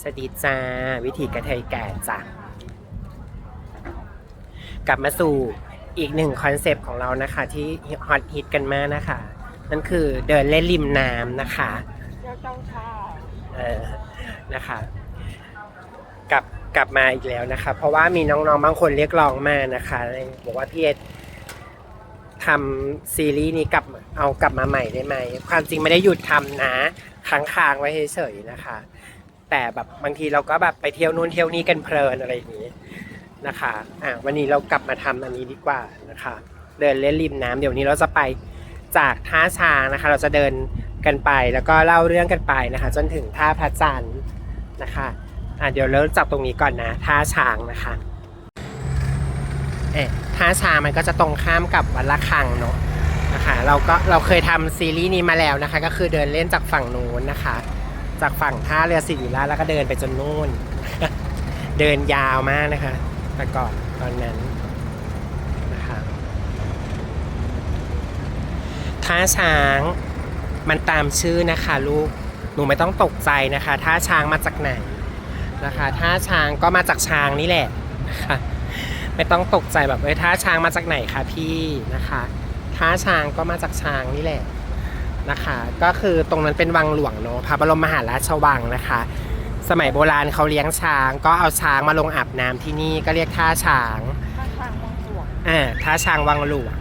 สวัสดีจ้า วิธีกระเทยแก่จ้ะกลับมาสู่อีกหนึ่งคอนเซปต์ของเรานะคะ ที่ฮอตฮิตกันมากนะคะ นั่นคือเดินเล่นริมน้ำนะคะเจ้าเจ้าชาเออนะคะกลับกลับมาอีกแล้วนะคะ เพราะว่ามีน้องๆบางคนเรียกร้องมานะคะบอกว่าพี่เอทำซีรีส์นี้กลับเอากลับมาใหม่ได้ไหม ความจริงไม่ได้หยุดทำนะค้างคางๆไว้เฉยๆนะคะ แต่แบบบางทีเราก็แบบไปเที่ยวนู่นเที่ยวนี่กันเพลินอะไรอย่างนี้นะคะอะวันนี้เรากลับมาทำอันนี้ดีกว่านะคะ เดินเล่นริมน้ำเดี๋ยวนี้เราจะไปจากท่าช้างนะคะ เราจะเดินกันไปแล้วก็เล่าเรื่องกันไปนะคะ จนถึงท่าพระจันทร์นะคะอะเดี๋ยวเริ่มจากตรงนี้ก่อนนะท่าช้างนะคะเอ๊ะท่าช้างมันก็จะตรงข้ามกับวัดละคังเนาะนะคะ เราก็เราเคยทำซีรีส์นี้มาแล้วนะคะ ก็คือเดินเล่นจากฝั่งนู้นนะคะ จากฝั่งท่าเรือสิริราชแล้วก็เดินไปจนนู่น เดินยาวมากนะคะ แต่ก่อนตอนนั้นนะคะท่าช้างมันตามชื่อนะคะลูก หนูไม่ต้องตกใจนะคะท่าช้างมาจากไหนนะคะท่าช้างก็มาจากช้างนี่แหละนะคะไม่ต้องตกใจแบบเอ้ยท่าช้างมาจากไหนคะพี่นะคะท่าช้างก็มาจากช้างนี่แหละ นะคะ ก็คือตรงนั้นเป็นวังหลวงเนอะพระบรมมหาราชวังนะคะ สมัยโบราณเขาเลี้ยงช้าง ก็เอาช้างมาลงอาบน้ำที่นี่ก็เรียกท่าช้างท่าทางวังหลวงอ่าท่าช้างวังหลวง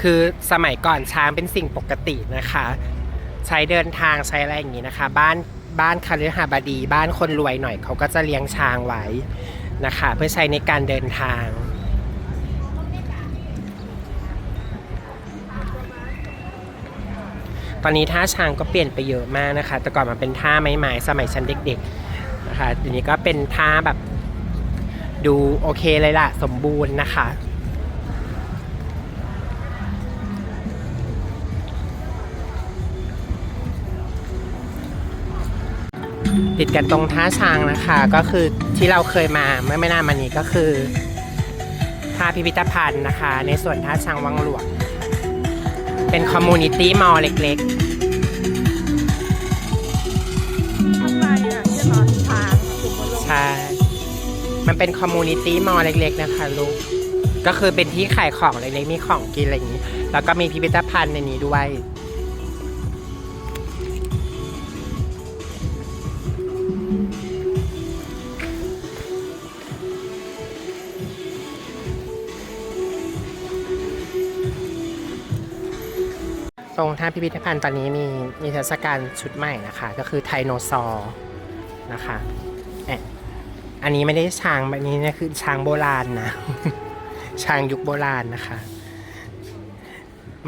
คือสมัยก่อนช้างเป็นสิ่งปกตินะคะ ใช้เดินทางใช้อะไรอย่างนี้นะคะ บ้านบ้านคฤหบดี บ้านคนรวยหน่อยเขาก็จะเลี้ยงช้างไว้นะคะ เพื่อใช้ในการเดินทาง ตอนนี้ท่าช้างก็เปลี่ยนไปเยอะมากนะคะ แต่ก่อนมันเป็นท่าไม้ๆสมัยฉันเด็กๆนะคะทีนี้ก็เป็นท่าแบบดูโอเคเลยล่ะ สมบูรณ์นะคะติดกันตรงท่าช้างนะคะ ก็คือที่เราเคยมาเมื่อไม่นานมานี้ก็คือท่าพิพิธภัณฑ์นะคะ ในส่วนท่าช้างวังหลวง เป็นคอมมูนิตี้มอลเล็กข้างในอะที่นอนช้างถูกมาลงๆใช่ มันเป็นคอมมูนิตี้มอลเล็กๆ นะคะลูก ก็คือเป็นที่ขายของเล็กๆ มีของกินอะไรอย่างนี้ แล้วก็มีพิพิธภัณฑ์ในนี้ด้วย ตรงท่าพิพิธภัณฑ์ตอนนี้มีมีเทรรศกาลชุดใหม่นะคะ ก็คือไทโนซอร์นะคะอะอันนี้ไม่ได้ช้างแบบนี้นี่ยคือช้างโบราณนะ ช้างยุคโบราณนะคะ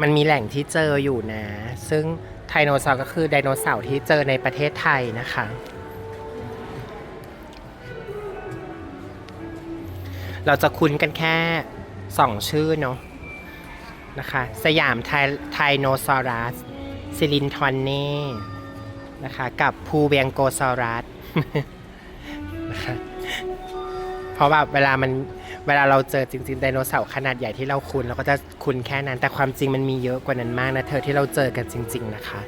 มันมีแหล่งที่เจออยู่นะ ซึ่งไทโนซอร์ก็คือไดโนเสาร์ที่เจอในประเทศไทยนะคะ เราจะคุ้นกันแค่สองชื่อเนาะ นะคะ สยามไทไทโนซอรัสซิลินทอนเน่นะคะ กับภูเบียงโกซอรัสนะคะเพราะว่าเวลามันเวลาเราเจอจริงๆไดโนเสาร์ขนาดใหญ่ที่เราคุ้นเราก็จะคุ้นแค่นั้น แต่ความจริงมันมีเยอะกว่านั้นมากนะเธอที่เราเจอกันจริง ๆ นะคะ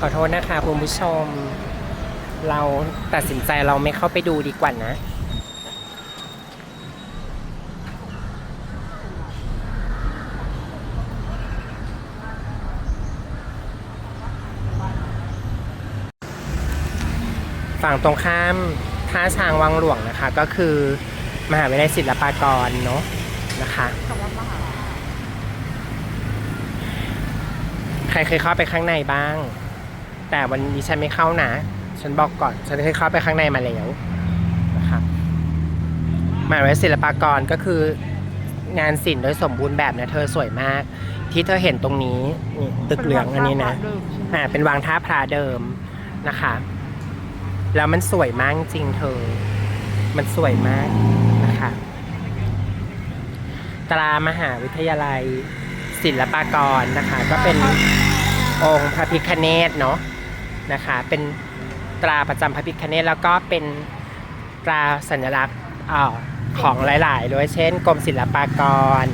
ขอโทษนะคะคุณผู้ชม เราตัดสินใจเราไม่เข้าไปดูดีกว่านะ ฝั่งตรงข้ามท่าช้างวังหลวงนะคะ ก็คือมหาวิทยาลัยศิลปากรเนาะนะคะคำว่ามหาใครเคยเข้าไปข้างในบ้าง แต่วันนี้ฉันไม่เข้านะฉันบอกก่อนฉันเคยเข้าไปข้างในมาแล้วนะคะมหาวิทยาลัยศิลปากรก็คืองานศิลป์โดยสมบูรณ์แบบนะเธอสวยมาก ที่เธอเห็นตรงนี้นี่ตึกเหลืองอันนี้นะเดิมใช่ไหมอ่าเป็นวางท่าพระเดิมนะคะ แล้วมันสวยมากจริงเธอ มันสวยมากนะคะ ตรามหาวิทยาลัยศิลปากรนะคะ ก็เป็นองค์พระพิคเนตเนาะนะคะ เป็นตราประจำพระพิคเนตแล้วก็เป็นตราสัญลักษณ์อาของหลายๆด้วยเช่นกรมศิลปากร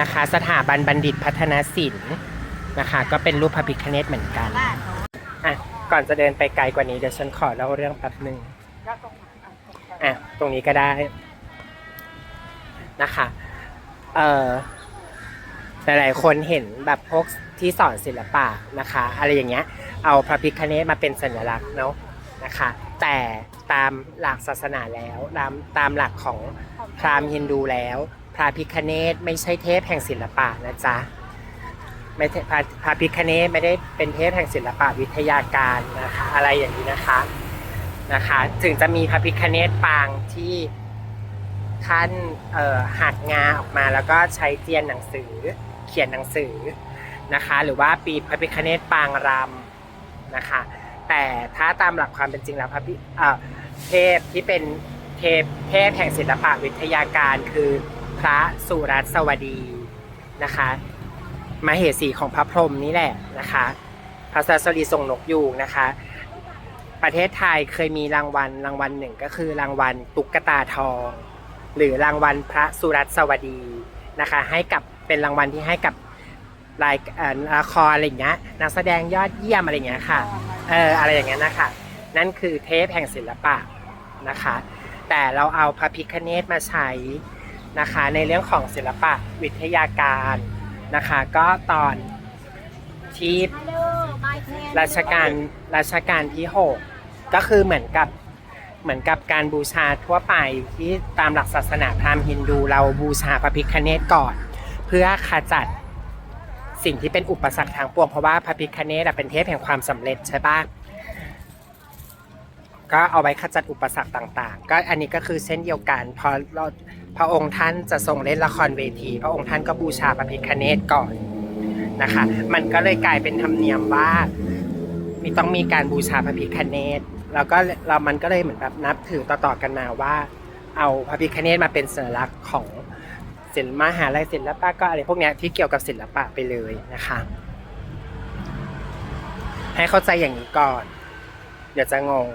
นะคะ สถาบันบัณฑิตพัฒนศิลป์นะคะ ก็เป็นรูปพระพิฆเนศเหมือนกันอะ ก่อนจะเดินไปไกลกว่านี้เดี๋ยวฉันขอเล่าเรื่องแป๊บหนึ่งอะตรงนี้ก็ได้นะคะเอ่อหลายๆคนเห็นแบบพวกที่สอนศิลปะนะคะ อะไรอย่างเงี้ย เอาพระพิฆเนศมาเป็นสัญลักษณ์เนาะนะคะ แต่ตามหลักศาสนาแล้วตามตามหลักของพราหมณ์ฮินดูแล้ว พระพิฆเนศไม่ใช่เทพแห่งศิลปะนะจ๊ะ ไม่พระพระพิฆเนศไม่ได้เป็นเทพแห่งศิลปะวิทยาการนะคะอะไรอย่างนี้นะคะนะคะ ถึงจะมีพระพิฆเนศปางที่ท่านหักงาออกมาแล้วก็ใช้เจียนหนังสือเขียนหนังสือนะคะ หรือว่าปีพระพิฆเนศปางรำนะคะ แต่ถ้าตามหลักความเป็นจริงแล้วพระพิเอ่อเทพที่เป็นเทพเทพแห่งศิลปะวิทยาการคือพระสุรัสวดีนะคะ มาเหสีของพระพรหมนี่แหละนะคะพระสัสดีทรงนกยูงนะคะ ประเทศไทยเคยมีรางวัลรางวัลหนึ่งก็คือรางวัลตุ๊กตาทอง หรือรางวัลพระสุรัตสวดีนะคะ ให้กับเป็นรางวัลที่ให้กับรายเอ่อละครอะไรอย่างเงี้ยนักแสดงยอดเยี่ยมอะไรอย่างเงี้ยค่ะเอออะไรอย่างเงี้ยนะคะ นั่นคือเทพแห่งศิลปะนะคะ แต่เราเอาพระพิคเนตมาใช้นะคะ ในเรื่องของศิลปะวิทยาการ นะคะ ก็ตอนที่รัชกาลรัชกาลที่หกก็คือเหมือนกับเหมือนกับการบูชาทั่วไปที่ตามหลักศาสนาพราหมณ์ฮินดูเราบูชาพระพิฆเนศก่อน เพื่อขจัดสิ่งที่เป็นอุปสรรคทางปวงเพราะว่าพระพิฆเนศเป็นเทพแห่งความสำเร็จใช่ปะ ก็เอาไว้ขจัดอุปสรรคต่างๆ ก็อันนี้ก็คือเช่นเดียวกันพอเราพระองค์ท่านจะทรงเล่นละครเวที พระองค์ท่านก็บูชาพระพิฆเนศก่อนนะคะ มันก็เลยกลายเป็นธรรมเนียมว่ามีต้องมีการบูชาพระพิฆเนศแล้วก็เรามันก็เลยเหมือนแบบนับถือต่อๆกันมาว่า เอาพระพิฆเนศมาเป็นสัญลักษณ์ของศิลปมหาลัยศิลปะก็อะไรพวกนี้ที่เกี่ยวกับศิลปะไปเลยนะคะ ให้เข้าใจอย่างนี้ก่อน เดี๋ยวจะงง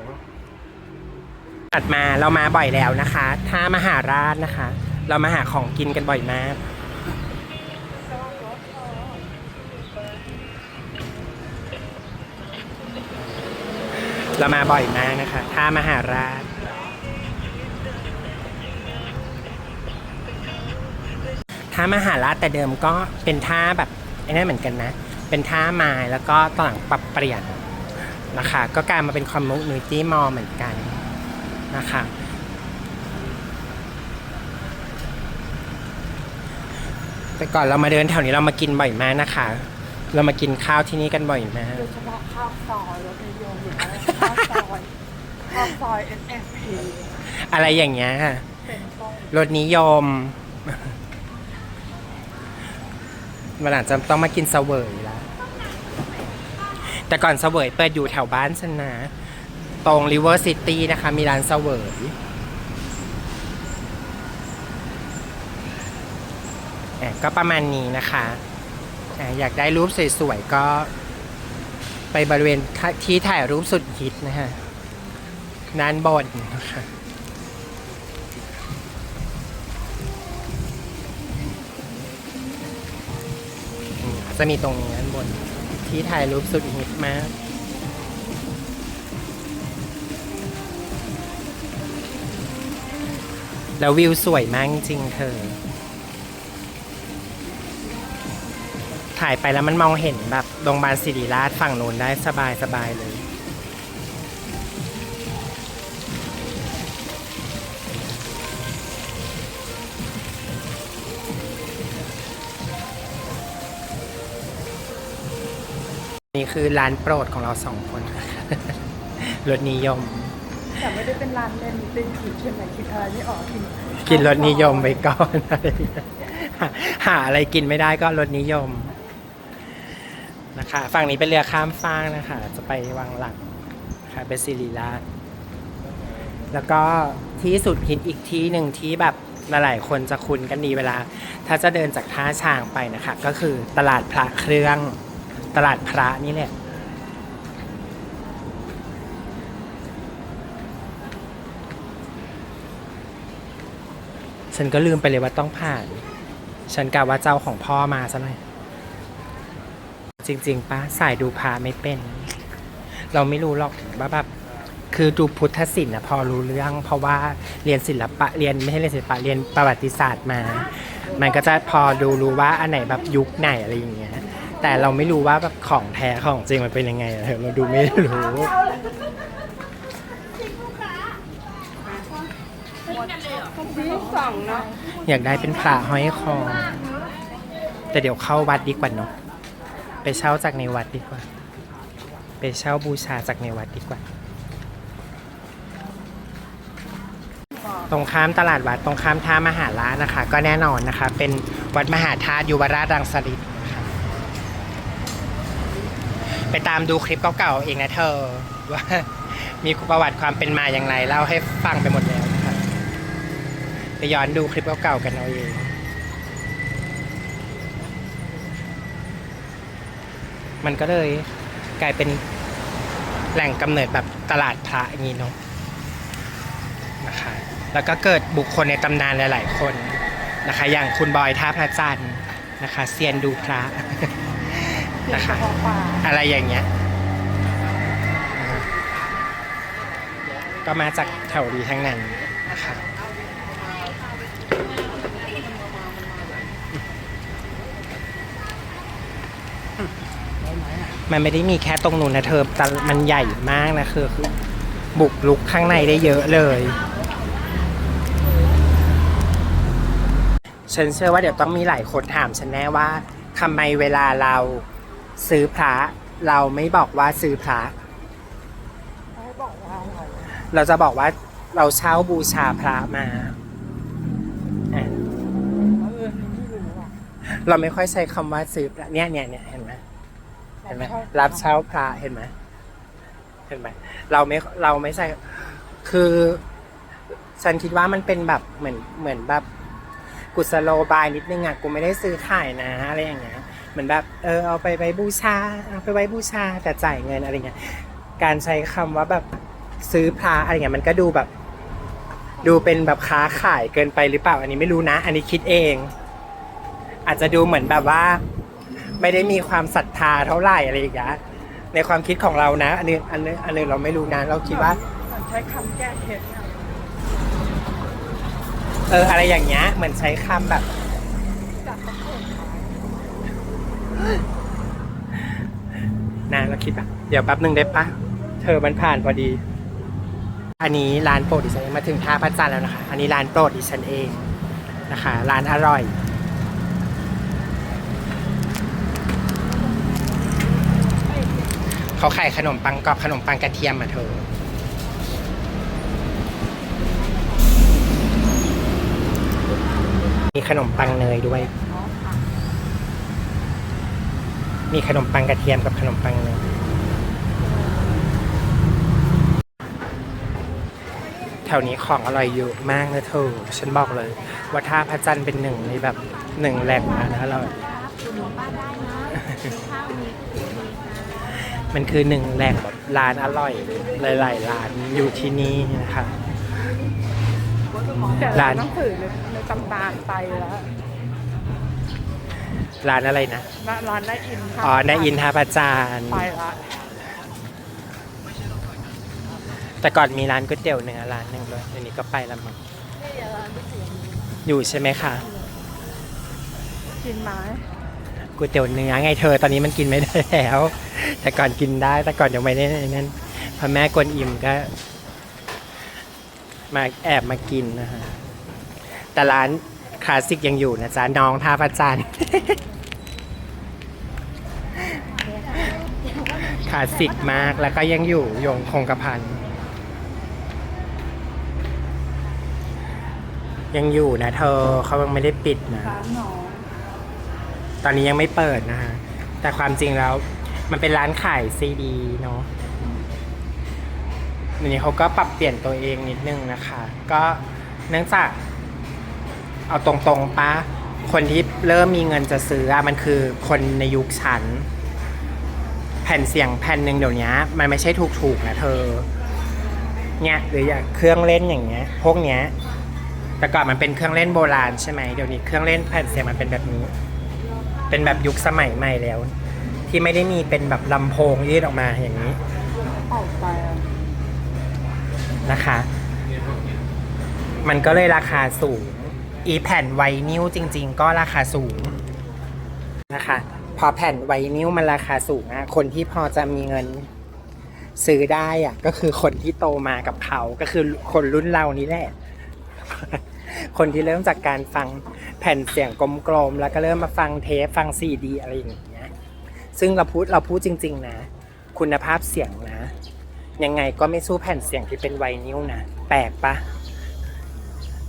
ถัดมาเรามาบ่อยแล้วนะคะท่ามหาราชนะคะ เรามาหาของกินกันบ่อยมาก เรามาบ่อยมากนะคะท่ามหาราช ท่ามหาราชแต่เดิมก็เป็นท่าแบบไอ้นั่นเหมือนกันนะ เป็นท่าไม้แล้วก็ตอนหลังปรับเปลี่ยนนะคะ ก็กลายมาเป็นคอมมูนิตี้มอลเหมือนกัน นะคะแต่ก่อนเรามาเดินแถวนี้เรามากินบ่อยมากนะคะ เรามากินข้าวที่นี่กันบ่อยมากโดยเฉพาะข้าวซอยรถนิยมหรือว่าข้าวซอยข้าวซอย SSP อะไรอย่างเงี้ยค่ะเป็นต้นรสนิยมวันหลังจะต้องมากินเสวยแล้วแต่ก่อนเสวยเปิดอยู่แถวบ้านฉันนะ ตรง River City นะคะ มีร้านเสวยอะก็ประมาณนี้นะคะออยากได้รูปสวยๆ ก็ไปบริเวณที่ถ่ายรูปสุดฮิตนะฮะด้านบนนะคะจะมีตรงนี้ด้านบน ที่ถ่ายรูปสุดฮิตมาก แล้ววิวสวยมากจริงเธอ ถ่ายไปแล้วมันมองเห็นแบบโรงพยาบาลศิริราชฝั่งโน้นได้สบายสบายเลย นี่คือร้านโปรดของเราสองคนรสนิยม แต่ไม่ได้เป็นร้านเล่นเป็นขีดใช่ไหมคิดอะไรไม่ออกกินกินรสนิยมไปก่อนอะไรอย่างเงี้ยหาอะไรกินไม่ได้ก็รสนิยมนะคะฝั่งนี้เป็นเรือข้ามฟากนะคะ จะไปวังหลังค่ะเป็นซิริราชแล้วก็ที่สุดฮิตอีกที่หนึ่งที่แบบหลายๆคนจะคุ้นกันดีเวลา ถ้าจะเดินจากท่าช้างไปนะคะ ก็คือตลาดพระเครื่องตลาดพระนี่แหละ ฉันก็ลืมไปเลยว่าต้องผ่าน ฉันกะว่าเจ้าของพ่อมาซะหน่อย จริง ๆป้าสายดูพาไม่เป็น เราไม่รู้หรอกว่าแบบคือดูพุทธศิลป์นะพอรู้เรื่อง เพราะว่าเรียนศิลปะเรียนไม่ใช่เรียนศิลปะเรียนประวัติศาสตร์มา มันก็จะพอดูรู้ว่าอันไหนแบบยุคไหนอะไรอย่างเงี้ย แต่เราไม่รู้ว่าแบบของแท้ของจริงมันเป็นยังไงเราดูไม่รู้ ซีส อยากได้เป็นพระห้อยคอ แต่เดี๋ยวเข้าวัดดีกว่าเนาะไปเช่าจากในวัดดีกว่า ไปเช่าบูชาจากในวัดดีกว่า ตรงข้ามตลาดวัดตรงข้ามท่ามหาราชนะคะ ก็แน่นอนนะคะ เป็นวัดมหาธาตุยุวราชรังสฤษไปตามดูคลิปเก่าๆเองนะเธอ ว่ามีประวัติความเป็นมาอย่างไรเล่าให้ฟังไปหมด ไปย้อนดูคลิปเก่าๆกันเอาเองมันก็เลยกลายเป็นแหล่งกำเนิดแบบตลาดพระอย่างนี้เนาะนะคะแล้วก็เกิดบุคคลในตำนานหลาย ๆ คนนะคะ อย่างคุณบอยท่าพระจันทร์นะคะเซียนดูพระนะคะพอป่าอะไรอย่างเงี้ยนะฮะก็มาจากแถวดีทั้งนั้นนะคะ มันไม่ได้มีแค่ตรงนู้นนะเธอแต่มันใหญ่มากนะคือคือบุกลุกข้างในได้เยอะเลยฉันเชื่อว่าเดี๋ยวต้องมีหลายคนถามฉันแน่ว่าทำไมเวลาเราซื้อพระเราไม่บอกว่าซื้อพระเราจะบอกว่าเราเช่าบูชาพระมา เราไม่ค่อยใช้คำว่าซื้อพระเนี่ยเนี่ยเนี่ยเห็นไหมเห็นไหมรับเช่าพระเห็นไหมเห็นไหมเราไม่เราไม่ใช่คือฉันคิดว่ามันเป็นแบบเหมือนเหมือนแบบกุศโลบายนิดนึงอะกูไม่ได้ซื้อขายนะอะไรอย่างเงี้ยเหมือนแบบเออเอาไปไว้บูชาเอาไปไว้บูชาแต่จ่ายเงินอะไรเงี้ยการใช้คำว่าแบบซื้อพระอะไรเงี้ยมันก็ดูแบบ ดูเป็นแบบค้าขายเกินไปหรือเปล่า อันนี้ไม่รู้นะ อันนี้คิดเอง อาจจะดูเหมือนแบบว่า ไม่ได้มีความศรัทธาเท่าไหร่อะไรอย่างเงี้ยในความคิดของเรานะ อันนี้อันนี้อันนี้เราไม่รู้นะเราคิดว่า เหมือนใช้คำแก้เคล็ดอะเอออะไรอย่างเงี้ยเหมือนใช้คำแบบ จากเขาเปิดขายนะเราคิดแบบเดี๋ยวแป๊บหนึ่งได้ปะเธอมันผ่านพอดี อันนี้ร้านโปรดดิฉันเองมาถึงท่าพระจันทร์แล้วนะคะ อันนี้ร้านโปรดดิฉันเองนะคะ ร้านอร่อย เขาขายขนมปังกรอบขนมปังกระเทียมอะเธอ มีขนมปังเนยด้วยเนาะค่ะมีขนมปังกระเทียมกับขนมปังเนยแถวนี้ของอร่อยเยอะมากนะเธอ ฉันบอกเลย ว่าท่าพระจันทร์เป็นหนึ่งในแบบหนึ่งแหล่งอาหารอร่อย มันคือหนึ่งแหล่งแบบร้านอร่อยหลายๆร้านอยู่ที่นี่นะคะแต่ร้าร้านนหนังสือในในตำนานไปแล้วร้านอะไรนะร้านร้านได้อินค่ะอ๋อในอินทาพระจันทร์ไปละแต่ก่อนมีร้านก๋วยเตี๋ยวเนื้อร้านหนึ่งด้วยเดี๋ยวนี้ก็ไปแล้วมั้งอยู่ใช่ไหมคะกินไม้ ก๋วยเตี๋ยวเนื้อไงเธอ ตอนนี้มันกินไม่ได้แล้ว แต่ก่อนกินได้ แต่ก่อนยังไม่ได้นั่นพระแม่กวนอิ่มก็ มาแอบมากินนะฮะแต่ร้านคลาสสิกยังอยู่นะจ๊ะน้องท่าพระจันทร์คลาสสิกมากแล้วก็ยังอยู่ยงคงกระพันยังอยู่นะเธอเขายังไม่ได้ปิดนะ ตอนนี้ยังไม่เปิดนะฮะแต่ความจริงแล้ว มันเป็นร้านขายซีดีเนาะเดี๋ยวนี้เขาก็ปรับเปลี่ยนตัวเองนิดนึงนะคะ ก็เนื่องจาก เอาตรงๆปะคนที่เริ่มมีเงินจะซื้ออะมันคือคนในยุคฉัน แผ่นเสียงแผ่นหนึ่งเดี๋ยวนี้มันไม่ใช่ถูกๆนะเธอ เนี่ยหรืออย่างเครื่องเล่นอย่างเงี้ย พวกเนี้ย แต่ก่อนมันเป็นเครื่องเล่นโบราณใช่ไหมเดี๋ยวนี้เครื่องเล่นแผ่นเสียงมันเป็นแบบนี้ เป็นแบบยุคสมัยใหม่แล้ว ที่ไม่ได้มีเป็นแบบลำโพงยืดออกมาอย่างนี้เป่าไปอะนะคะ มันก็เลยราคาสูง อีแผ่นไวนิลจริง ๆ ก็ราคาสูงนะคะ พอแผ่นไวนิลมันราคาสูงอะคนที่พอจะมีเงินซื้อได้อะก็คือคนที่โตมากับเขาก็คือคนรุ่นเรานี่แหละ คนที่เริ่มจากการฟัง แผ่นเสียงกลมๆ แล้วก็เริ่มมาฟังเทปฟังซีดีอะไรอย่างเงี้ย ซึ่งเราพูดเราพูดจริง ๆ นะ คุณภาพเสียงนะ ยังไงก็ไม่สู้แผ่นเสียงที่เป็นไวนิลนะ แปลกปะ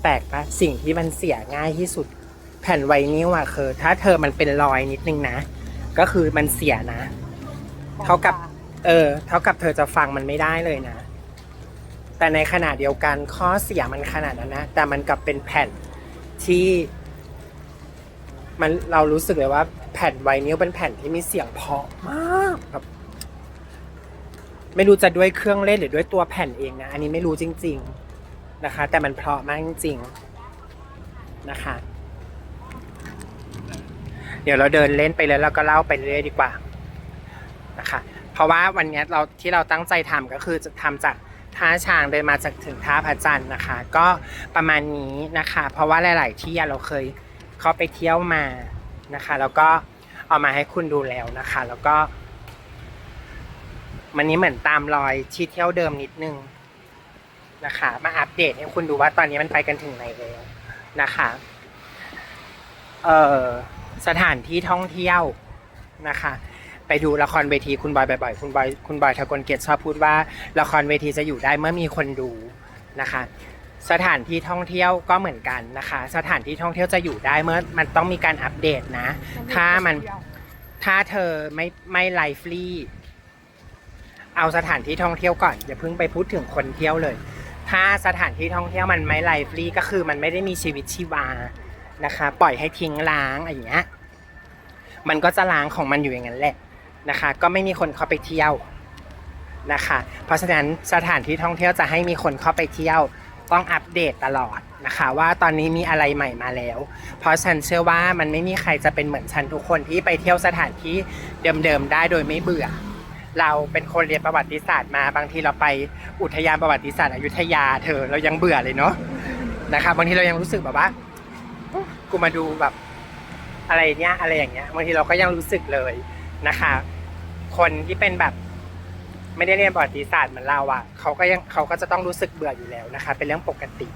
แปลกปะสิ่งที่มันเสียง่ายที่สุด แผ่นไวนิลอะคือ ถ้าเธอมันเป็นรอยนิดนึงนะ ก็คือมันเสียนะ เท่ากับ เออ เท่ากับเธอจะฟังมันไม่ได้เลยนะ แต่ในขณะเดียวกันข้อเสียมันขนาดนั้นนะ แต่มันกลับเป็นแผ่นที่ มันเรารู้สึกเลยว่าแผ่นไวนิลเป็นแผ่นที่มีเสียงเพาะมากแบบไม่รู้จะด้วยเครื่องเล่นหรือด้วยตัวแผ่นเองนะ อันนี้ไม่รู้จริง ๆนะคะ แต่มันเพาะมากจริงๆนะคะ เดี๋ยวเราเดินเล่นไปเลยแล้วก็เล่าไปเรื่อยดีกว่านะคะ เพราะว่าวันนี้เราที่เราตั้งใจทำก็คือจะทำจากท่าช้างเดินมาจากถึงท่าพระจันทร์นะคะ ก็ประมาณนี้นะคะ เพราะว่าหลาย ๆ ที่เราเคย เขาไปเที่ยวมานะคะ แล้วก็เอามาให้คุณดูแล้วนะคะ แล้วก็ มันนี้เหมือนตามรอยที่เที่ยวเดิมนิดนึงนะคะ มาอัปเดตให้คุณดูว่าตอนนี้มันไปกันถึงไหนแล้วนะคะเอ่อสถานที่ท่องเที่ยวนะคะ ไปดูละครเวทีคุณบอยบ่อยๆคุณบอยคุณบอยทะกลเกียรติชอบพูดว่าละครเวทีจะอยู่ได้เมื่อมีคนดูนะคะ สถานที่ท่องเที่ยวก็เหมือนกันนะคะ สถานที่ท่องเที่ยวจะอยู่ได้เมื่อมันต้องมีการอัปเดตนะ ถ้ามันถ้าเธอไม่ไม่ไลฟ์ลี่เอาสถานที่ท่องเที่ยวก่อนอย่าเพิ่งไปพูดถึงคนเที่ยวเลย ถ้าสถานที่ท่องเที่ยวมันไม่ไลฟ์ลี่ก็คือมันไม่ได้มีชีวิตชีวานะคะ ปล่อยให้ทิ้งล้างอะไรอย่างเงี้ยมันก็จะล้างของมันอยู่อย่างนั้นแหละนะคะ ก็ไม่มีคนเข้าไปเที่ยวนะคะ เพราะฉะนั้นสถานที่ท่องเที่ยวจะให้มีคนเข้าไปเที่ยว ต้องอัปเดตตลอดนะคะ ว่าตอนนี้มีอะไรใหม่มาแล้ว เพราะฉันเชื่อว่ามันไม่มีใครจะเป็นเหมือนฉันทุกคนที่ไปเที่ยวสถานที่เดิมๆได้โดยไม่เบื่อ เราเป็นคนเรียนประวัติศาสตร์มาบางทีเราไปอุทยานประวัติศาสตร์อยุธยาเธอเรายังเบื่อเลยเนาะนะคะบางทีเรายังรู้สึกแบบว่ากูมาดูแบบอะไรเนี้ยอะไรอย่างเงี้ยบางทีเราก็ยังรู้สึกเลยนะคะ คนที่เป็นแบบ ไม่ได้เรียนประวัติศาสตร์เหมือนเราอะเขาก็ยังเขาก็จะต้องรู้สึกเบื่ออยู่แล้วนะคะ เป็นเรื่องปกติ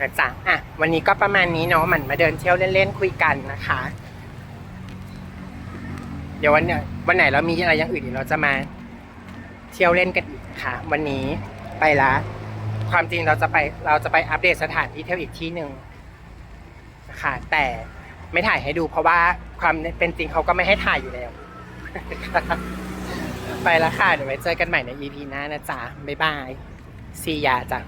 นะจ๊ะอะวันนี้ก็ประมาณนี้เนาะมันมาเดินเที่ยวเล่นๆคุยกันนะคะ เดี๋ยววันเนี้ยวันไหนเรามีอะไรอย่างอื่นเราจะมาเที่ยวเล่นกันอีกนะคะวันนี้ไปละความจริงเราจะไปเราจะไปอัปเดตสถานที่เที่ยวอีกที่หนึ่งนะคะแต่ไม่ถ่ายให้ดูเพราะว่าความเป็นจริงเขาก็ไม่ให้ถ่ายอยู่แล้ว ไปแล้วค่ะ เดี๋ยวไว้เจอกันใหม่ใน EP หน้านะจ๊ะ บ๊ายบายซียาจ้ะ